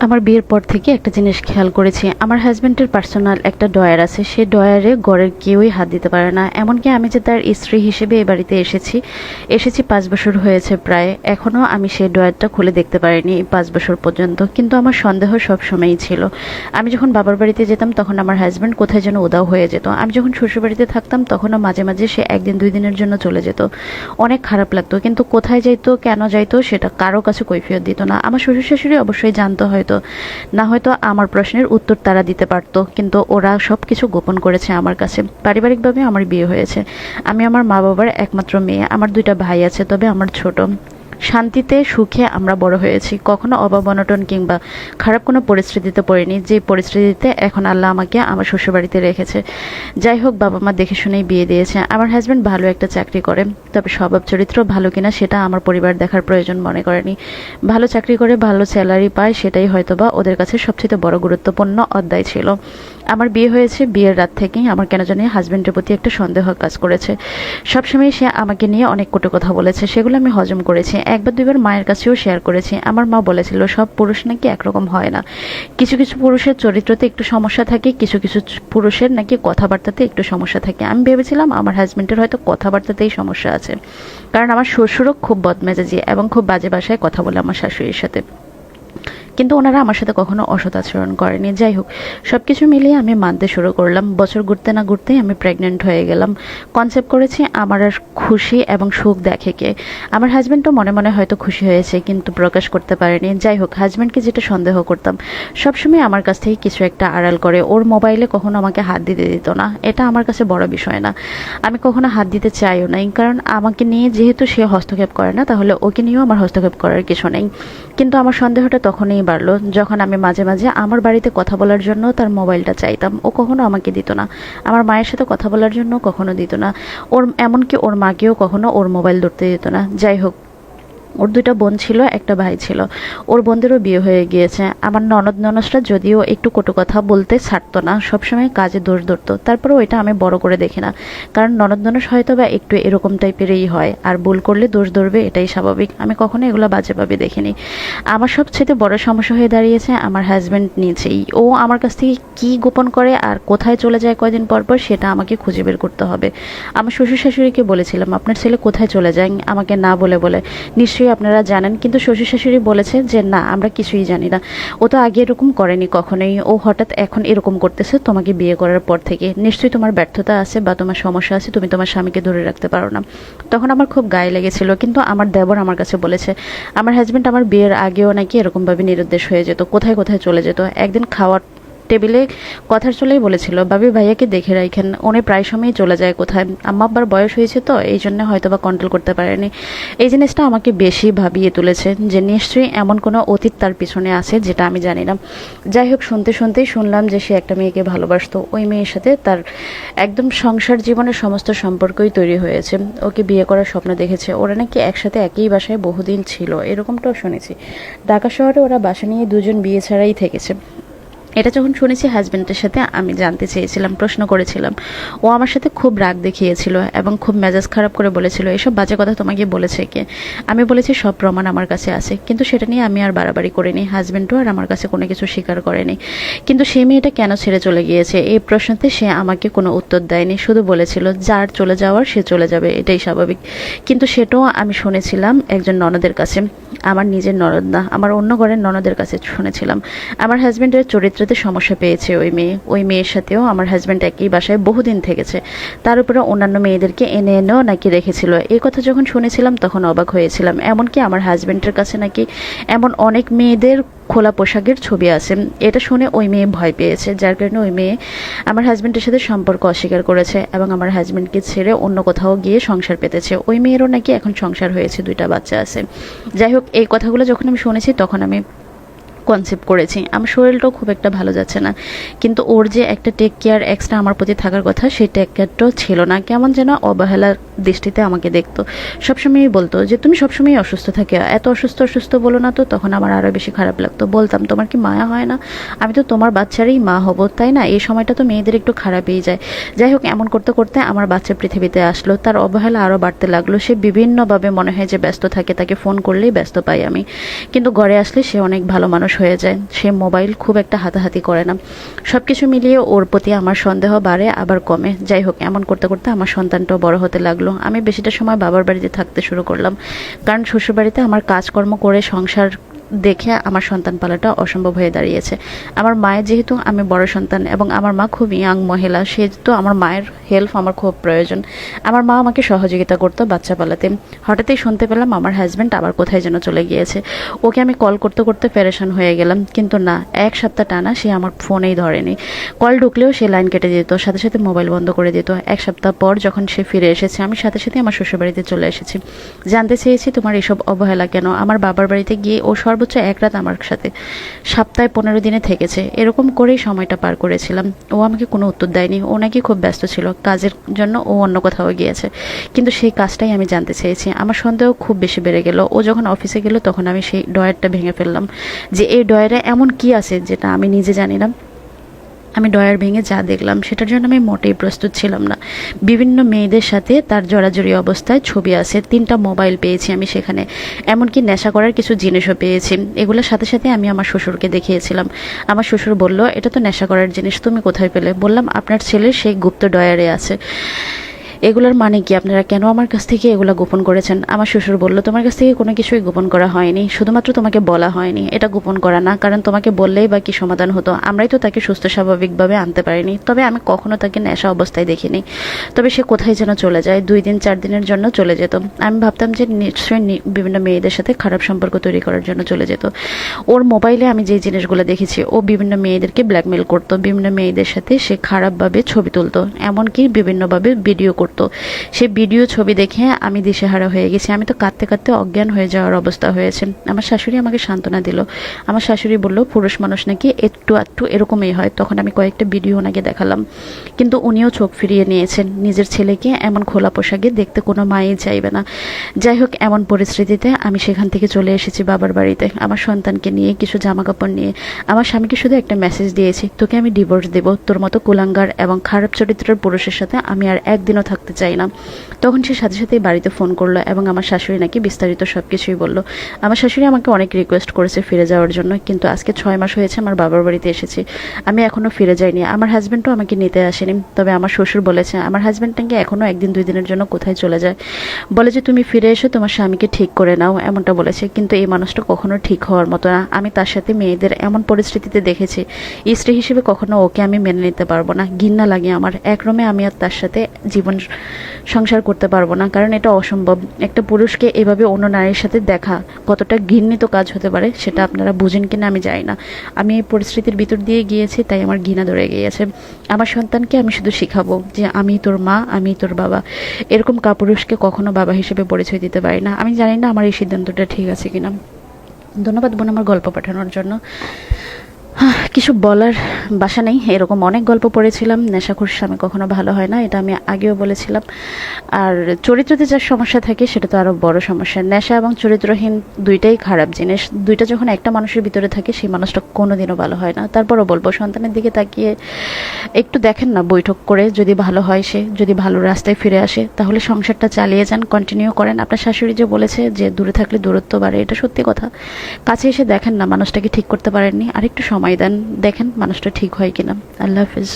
আমার বিয়ের পর থেকে একটা জিনিস খেয়াল করেছি। আমার হাজব্যান্ডের পার্সোনাল একটা ডয়ার আছে। সে ডয়ারে ঘরের কেউই হাত দিতে পারে না। এমনকি আমি যে তার স্ত্রী হিসেবে এ বাড়িতে এসেছি এসেছি পাঁচ বছর হয়েছে প্রায়। এখনও আমি সেই ডয়ারটা খুলে দেখতে পারিনি পাঁচ বছর পর্যন্ত। কিন্তু আমার সন্দেহ সব সময়ই ছিল। আমি যখন বাবার বাড়িতে যেতাম, তখন আমার হাজব্যান্ড কোথায় যেন উদাও হয়ে যেত। আমি যখন শ্বশুর বাড়িতে থাকতাম, তখনও মাঝে মাঝে সে একদিন, দুই দিনের জন্য চলে যেত। অনেক খারাপ লাগতো। কিন্তু কোথায় যাইতো, কেন যাইতো, সেটা কারও কাছে কৈফিয়ত দিত না। আমার শ্বশুর শাশুড়ি অবশ্যই জানতো হয়তো। না হয়তো আমার প্রশ্নের উত্তর তারা দিতে পারতো, কিন্তু ওরা সব কিছু গোপন করেছে আমার কাছে। পারিবারিকভাবে আমার বিয়ে হয়েছে। আমি আমার মা বাবার একমাত্র মেয়ে, আমার দুইটা ভাই আছে, তবে আমার ছোট। শান্তিতে, সুখে আমরা বড় হয়েছি। কখনো অভাব, অনটন কিংবা খারাপ কোনো পরিস্থিতিতে পড়িনি। যে পরিস্থিতিতে এখন আল্লাহ আমাকে আমার শ্বশুরবাড়িতে রেখেছে। যাই হোক, বাবা মা দেখে শুনেই বিয়ে দিয়েছে। আমার হাজব্যান্ড ভালো একটা চাকরি করে, তবে স্বভাব চরিত্র ভালো কিনা সেটা আমার পরিবার দেখার প্রয়োজন মনে করেনি। ভালো চাকরি করে ভালো স্যালারি পায়, সেটাই হয়তোবা ওদের কাছে সবচেয়ে বড় গুরুত্বপূর্ণ অধ্যায় ছিল। আমার বিয়ে হয়েছে বিয়ের রাত থেকেই। আমার কেন জানি হাজব্যান্ডের প্রতি একটা সন্দেহ কাজ করেছে। সবসময় সে আমাকে নিয়ে অনেক কটু কথা বলেছে। সেগুলো আমি হজম করেছি। একবার দুইবার মায়ের কাছেও শেয়ার করেছি। আমার মা বলেছিল, সব পুরুষ নাকি একরকম হয় না? কিছু কিছু পুরুষের চরিত্রতে একটু সমস্যা থাকে, কিছু কিছু পুরুষের নাকি কথাবার্তাতে একটু সমস্যা থাকে। আমি ভেবেছিলাম, আমার হাজব্যান্ডের হয়তো কথাবার্তাতেই সমস্যা আছে। কারণ আমার শ্বশুরও খুব বদমেজাজি এবং খুব বাজে ভাষায় কথা বলে আমার শাশুড়ির সাথে। কিন্তু ওনারা আমার সাথে কখনো অসৎ আচরণ করেনি। যাই হোক সব কিছু মিলিয়ে আমি মানতে শুরু করলাম। বছর ঘুরতে না ঘুরতেই আমি প্রেগনেন্ট হয়ে গেলাম। কনসেপ্ট করেছি আমার আর খুশি এবং সুখ দেখে কে। আমার হাজব্যান্ডও মনে মনে হয়তো খুশি হয়েছে, কিন্তু প্রকাশ করতে পারেনি। যাই হোক হাজব্যান্ডকে যেটা সন্দেহ করতাম, সবসময় আমার কাছ থেকে কিছু একটা আড়াল করে। ওর মোবাইলে কখনো আমাকে হাত দিতে দিত না। এটা আমার কাছে বড় বিষয় না। আমি কখনো হাত দিতে চাইও নাই, কারণ আমাকে নিয়ে যেহেতু সে হস্তক্ষেপ করে না, তাহলে ওকে নিয়েও আমার হস্তক্ষেপ করার কিছু নেই। কিন্তু আমার সন্দেহটা তখনই বাড়লো। যখন আমি মাঝে মাঝে আমার বাড়িতে কথা বলার জন্য তার মোবাইলটা চাইতাম, ও কখনো আমাকে দিত না। আমার মায়ের সাথে কথা বলার জন্য কখনো দিত না। ওর, এমনকি ওর মাকেও কখনো ওর মোবাইল ধরতে দিত না। যাই হোক ওর দুইটা বোন ছিল, একটা ভাই ছিল। ওর বোনদেরও বিয়ে হয়ে গিয়েছে। আমার ননদ ননসরা যদিও একটু কটু কথা বলতে ছাড়তো না, সবসময় কাজে দোষ ধরতো। তারপরে ওইটা আমি বড় করে দেখি না। কারণ ননদ ননস হয়তো বা একটু এরকম টাইপেরই হয়, আর ভুল করলে দোষ ধরবে, এটাই স্বাভাবিক। আমি কখনো এগুলো বাজেভাবে দেখিনি। আমার সবচেয়ে বড় সমস্যা হয়ে দাঁড়িয়েছে আমার হাজব্যান্ড নিচেই ও আমার কাছ থেকে কী গোপন করে আর কোথায় চলে যায় কয়দিন পর পর, সেটা আমাকে খুঁজে বের করতে হবে। আমার শ্বশুর শাশুড়িকে বলেছিলাম, আপনার ছেলে কোথায় চলে যায়? আমাকে না বলে বলে। নিশ্চয়ই আপনারা জানেন, কিন্তু শ্বশুর শাশুড়ি বলেছে যে, না, আমরা কিছুই জানি না। ও তো আগে এরকম করেনি কখনোই। ও হঠাৎ এখন এরকম করতেছে, তোমাকে বিয়ে করার পর থেকে। নিশ্চয়ই তোমার ব্যর্থতা আছে বা তোমার সমস্যা আছে, তুমি তোমার স্বামীকে ধরে রাখতে পারো না। তখন আমার খুব গায়ে লেগেছিল, কিন্তু আমার দেবর আমার কাছে বলেছে, আমার হাজব্যান্ড আমার বিয়ের আগেও নাকি এরকমভাবে নিরুদ্দেশ হয়ে যেত, কোথায় কোথায় চলে যেত? একদিন খাওয়ার টেবিলে কথার চলেই বলেছিল, বাবি ভাইয়াকে দেখে রাখেন উনি প্রায় সময়ই চলে যায় কোথায়। আম্মা আব্বার বয়স হয়েছে তো, এই জন্য হয়তো বা কন্ট্রোল করতে পারেনি। এই জিনিসটা আমাকে বেশি ভাবিয়ে তুলেছে যে নিশ্চয়ই এমন কোনো অতীত তার পিছনে আছে যেটা আমি জানি না। যাই হোক, শুনতে শুনতেই শুনলাম যে সে একটা মেয়েকে ভালোবাসতো। ওই মেয়ের সাথে তার একদম সংসার জীবনের সমস্ত সম্পর্কই তৈরি হয়েছে। ওকে বিয়ে করার স্বপ্ন দেখেছে। ওরা নাকি একসাথে একই বাসায় বহুদিন ছিল, এরকমটাও শুনেছি। ঢাকা শহরে ওরা বাসা নিয়ে দুজন বিয়ে ছাড়াই থেকেছে। এটা যখন শুনেছি হাজব্যান্ডের সাথে, আমি জানতে চেয়েছিলাম, প্রশ্ন করেছিলাম। ও আমার সাথে খুব রাগ দেখিয়েছিল এবং খুব মেজাজ খারাপ করে বলেছিল, এসব বাজে কথা তোমাকে বলেছে কে? আমি বলেছি, সব প্রমাণ আমার কাছে আছে। কিন্তু সেটা নিয়ে আমি আর বাড়াবাড়ি করিনি। হাজব্যান্ডও আর আমার কাছে কোনো কিছু স্বীকার করেনি। কিন্তু সেই মেয়েটা কেন ছেড়ে চলে গিয়েছে? এই প্রশ্নতে সে আমাকে কোনো উত্তর দেয়নি। শুধু বলেছিল, যার চলে যাওয়ার, সে চলে যাবে। এটাই স্বাভাবিক। কিন্তু সেটাও আমি শুনেছিলাম একজন ননদের কাছে। আমার নিজের ননদ না, আমার অন্য ঘরের ননদের কাছে শুনেছিলাম। আমার হাজব্যান্ডের চরিত্রতে সমস্যা পেয়েছে ওই মেয়ে। ওই মেয়ের সাথেও আমার হাজব্যান্ড একই বাসায় বহুদিন থেকেছে। তার উপরে অন্যান্য মেয়েদেরকে এনে এনেও নাকি রেখেছিল। এই কথা যখন শুনেছিলাম তখন অবাক হয়েছিলাম। এমনকি আমার হাজব্যান্ডের কাছে নাকি এমন অনেক মেয়েদের খোলা পোশাকের ছবি আছে। এটা শুনে ওই মেয়ে ভয় পেয়েছে। যার কারণে ওই মেয়ে আমার হাজব্যান্ডের সাথে সম্পর্ক অস্বীকার করেছে এবং আমার হাজব্যান্ডকে ছেড়ে অন্য কোথাও গিয়ে সংসার পেতেছে। ওই মেয়েরও নাকি এখন সংসার হয়েছে, দুইটা বাচ্চা আছে। যাই হোক, এই কথাগুলো যখন আমি শুনেছি তখন আমি কনসেপ্ট করেছি। আমার শরীরটাও খুব একটা ভালো যাচ্ছে না। কিন্তু ওর যে একটা টেক কেয়ার এক্সট্রা আমার প্রতি থাকার কথা, সেই টেক কেয়ারটাও ছিল না। কেমন যেন অবহেলার দৃষ্টিতে আমাকে দেখতো। সবসময়ই বলতো যে, তুমি সবসময়ই অসুস্থ থাকে। এত অসুস্থ অসুস্থ বলো না তো? তখন আমার আরও বেশি খারাপ লাগতো। বলতাম, তোমার কি মায়া হয় না? আমি তো তোমার বাচ্চারই মা হব, তাই না? এই সময়টা তো মেয়েদের একটু খারাপই যায়। যাই হোক, এমন করতে করতে আমার বাচ্চা পৃথিবীতে আসলো। তার অবহেলা আরও বাড়তে লাগল। সে বিভিন্নভাবে মনে হয় যে ব্যস্ত থাকে, তাকে ফোন করলেই ব্যস্ত পাই আমি। কিন্তু ঘরে আসলে সে অনেক ভালো মানুষ হয়ে যায়। সে মোবাইল খুব একটা হাতাহাতি করে না। সব কিছু মিলিয়ে ওর প্রতি আমার সন্দেহ বাড়ে, আবার কমে। যাই হোক, এমন করতে করতে আমার সন্তানটাও বড় হতে লাগল। আমি বেশিটা সময় বাবার বাড়িতে থাকতে শুরু করলাম। কারণ শ্বশুরবাড়িতে আমার কাজকর্ম করে সংসার দেখে আমার সন্তান পালাটা অসম্ভব হয়ে দাঁড়িয়েছে। আমার মায়ের যেহেতু আমি বড় সন্তান এবং আমার মা খুব ইয়াং মহিলা, সেহেতু আমার মায়ের হেল্প আমার খুব প্রয়োজন। আমার মা আমাকে সহযোগিতা করতো বাচ্চা পালাতে। হঠাৎই শুনতে পেলাম আমার হাজব্যান্ড আবার কোথায় যেন চলে গিয়েছে। ওকে আমি কল করতে করতে প্যারেশান হয়ে গেলাম, কিন্তু না, এক সপ্তাহ টানা সে আমার ফোনেই ধরেনি। কল ঢুকলেও সে লাইন কেটে দিত, সাথে সাথে মোবাইল বন্ধ করে দিত। এক সপ্তাহ পর যখন সে ফিরে এসেছে, আমি সাথে সাথে আমার শ্বশুরবাড়িতে চলে এসেছি। জানতে চেয়েছি, তোমার এসব অবহেলা কেন? আমার বাবার বাড়িতে গিয়ে ও সর্বোচ্চ এক রাত আমার সাথে। সপ্তাহে পনেরো দিনে থেকেছে। এরকম করেই সময়টা পার করেছিলাম। ও আমাকে কোনো উত্তর দেয়নি। ও নাকি খুব ব্যস্ত ছিল। কাজের জন্য ও অন্য কোথাও গিয়েছে। কিন্তু সেই কাজটাই আমি জানতে চেয়েছি। আমার সন্দেহ খুব বেশি বেড়ে গেল। ও যখন অফিসে গেল তখন আমি সেই ডয়ারটা ভেঙে ফেললাম। যে এই ডয়ারে এমন কি আছে যেটা আমি নিজে জানি না। আমি ডয়ার ভেঙে যা দেখলাম, সেটার জন্য আমি মোটেই প্রস্তুত ছিলাম না। বিভিন্ন মেয়েদের সাথে তার জড়াজড়ি অবস্থায় ছবি আছে, তিনটা মোবাইল পেয়েছি আমি সেখানে। এমনকি নেশা করার কিছু জিনিসও পেয়েছি। এগুলোর সাথে সাথে আমি আমার শ্বশুরকে দেখিয়েছিলাম। আমার শ্বশুর বলল, এটা তো নেশা করার জিনিস, তুমি কোথায় পেলে? বললাম, আপনার ছেলের সেই গুপ্ত ডয়ারে আছে। এগুলোর মানে কি? আপনারা কেন আমার কাছ থেকে এগুলো গোপন করেছেন? আমার শ্বশুর বলল, তোমার কাছ থেকে কোনো কিছুই গোপন করা হয়নি। শুধুমাত্র তোমাকে বলা হয়নি। এটা গোপন করা না, কারণ তোমাকে বললেই বা কি সমাধান হতো। আমরাই তো তাকে সুস্থ, স্বাভাবিকভাবে আনতে পারিনি। তবে আমি কখনো তাকে নেশা অবস্থায় দেখিনি। তবে সে কোথায় যেন চলে যায়, দুই দিন, চার দিনের জন্য চলে যেত। আমি ভাবতাম যে নিশ্চয়ই বিভিন্ন মেয়েদের সাথে খারাপ সম্পর্ক তৈরি করার জন্য চলে যেত। ওর মোবাইলে আমি যে জিনিসগুলো দেখেছি, ও বিভিন্ন মেয়েদেরকে ব্ল্যাকমেল করতো। বিভিন্ন মেয়েদের সাথে সে খারাপভাবে ছবি তুলতো। এমনকি বিভিন্নভাবে ভিডিও করতো। সেই ভিডিও ছবি দেখে আমি দিশেহারা হয়ে গেছি। আমি তো কাঁদতে কাঁদতে অজ্ঞান হয়ে যাওয়ার অবস্থা হয়েছে। আমার শাশুড়ি আমাকে সান্ত্বনা দিল। আমার শাশুড়ি বলল, পুরুষ মানুষ নাকি একটু আধটু এরকমই হয়? তখন আমি কয়েকটা ভিডিও ওনাকে দেখালাম। কিন্তু উনিও চোখ ফিরিয়ে নিয়েছেন। নিজের ছেলেকে এমন খোলা পোশাকে দেখতে কোনো মাই চাইবে না। যাই হোক, এমন পরিস্থিতিতে আমি সেখান থেকে চলে এসেছি বাবার বাড়িতে। আমার সন্তানকে নিয়ে কিছু জামা কাপড় নিয়ে। আমার স্বামীকে শুধু একটা মেসেজ দিয়েছি, তোকে আমি ডিভোর্স দেব। তোর মতো কুলাঙ্গার এবং খারাপ চরিত্রের পুরুষের সাথে আমি আর একদিনও থাকতে চাই না। তখন সে সাথে সাথেই বাড়িতে ফোন করল এবং আমার শাশুড়ি নাকি বিস্তারিত সব কিছুই বলল। আমার শাশুড়ি আমাকে অনেক রিকোয়েস্ট করেছে ফিরে যাওয়ার জন্য, কিন্তু আজকে ছয় মাস হয়েছে আমার বাবার বাড়িতে এসেছি। আমি এখনও ফিরে যাইনি। আমার হাজব্যান্ডও আমাকে নিতে আসেনি। তবে আমার শ্বশুর বলেছে, আমার হাজব্যান্ড নাকি এখনও একদিন দুই দিনের জন্য কোথায় চলে যায়। বলে যে, তুমি ফিরে এসো, তোমার স্বামীকে ঠিক করে নাও, এমনটা বলেছে। কিন্তু এই মানুষটা কখনো ঠিক হওয়ার মতো না। আমি তার সাথে মেয়েদের এমন পরিস্থিতিতে দেখেছি। স্ত্রী হিসেবে কখনো ওকে আমি মেনে নিতে পারব না। ঘৃণা লাগে আমার। এক রমে আমি আর তার সাথে জীবন সংসার করতে পারব না, কারণ এটা অসম্ভব। একটা পুরুষকে এভাবে অন্য নারীর সাথে দেখা কতটা ঘৃণিত কাজ হতে পারে সেটা আপনারা বুঝেন কিনা আমি জানি না। আমি এই পরিস্থিতির ভিতর দিয়ে গিয়েছি, তাই আমার ঘৃণা ধরে গিয়েছে। আমার সন্তানকে আমি শুধু শিখাবো যে আমি তোর মা, আমি তোর বাবা। এরকম কাপুরুষকে কখনো বাবা হিসেবে পরিচয় দিতে পারি না। আমি জানি না আমার এই সিদ্ধান্তটা ঠিক আছে কিনা। ধন্যবাদ বোন আমার গল্প পাঠানোর জন্য। কিছু বলার বাসা নেই। এরকম অনেক গল্প পড়েছিলাম। নেশাখোর স্বামী কখনো ভালো হয় না, এটা আমি আগেও বলেছিলাম। আর চরিত্রতে যার সমস্যা থাকে, সেটা তো আরও বড় সমস্যা। নেশা এবং চরিত্রহীন দুইটাই খারাপ জিনিস। দুইটা যখন একটা মানুষের ভিতরে থাকে, সেই মানুষটা কোনোদিনও ভালো হয় না। তারপরও বলব, সন্তানের দিকে তাকিয়ে একটু দেখেন না বৈঠক করে, যদি ভালো হয় সে, যদি ভালো রাস্তায় ফিরে আসে, তাহলে সংসারটা চালিয়ে যান কন্টিনিউ করেন। আপনার শাশুড়ি যে বলেছে যে দূরে থাকলে দূরত্ব বাড়ে, এটা সত্যি কথা। কাছে এসে দেখেন না, মানুষটাকে ঠিক করতে পারেননি। আর একটু সময় দেন দেখেন মানুষটা ঠিক হয় কিনা। আল্লাহ হাফিজ।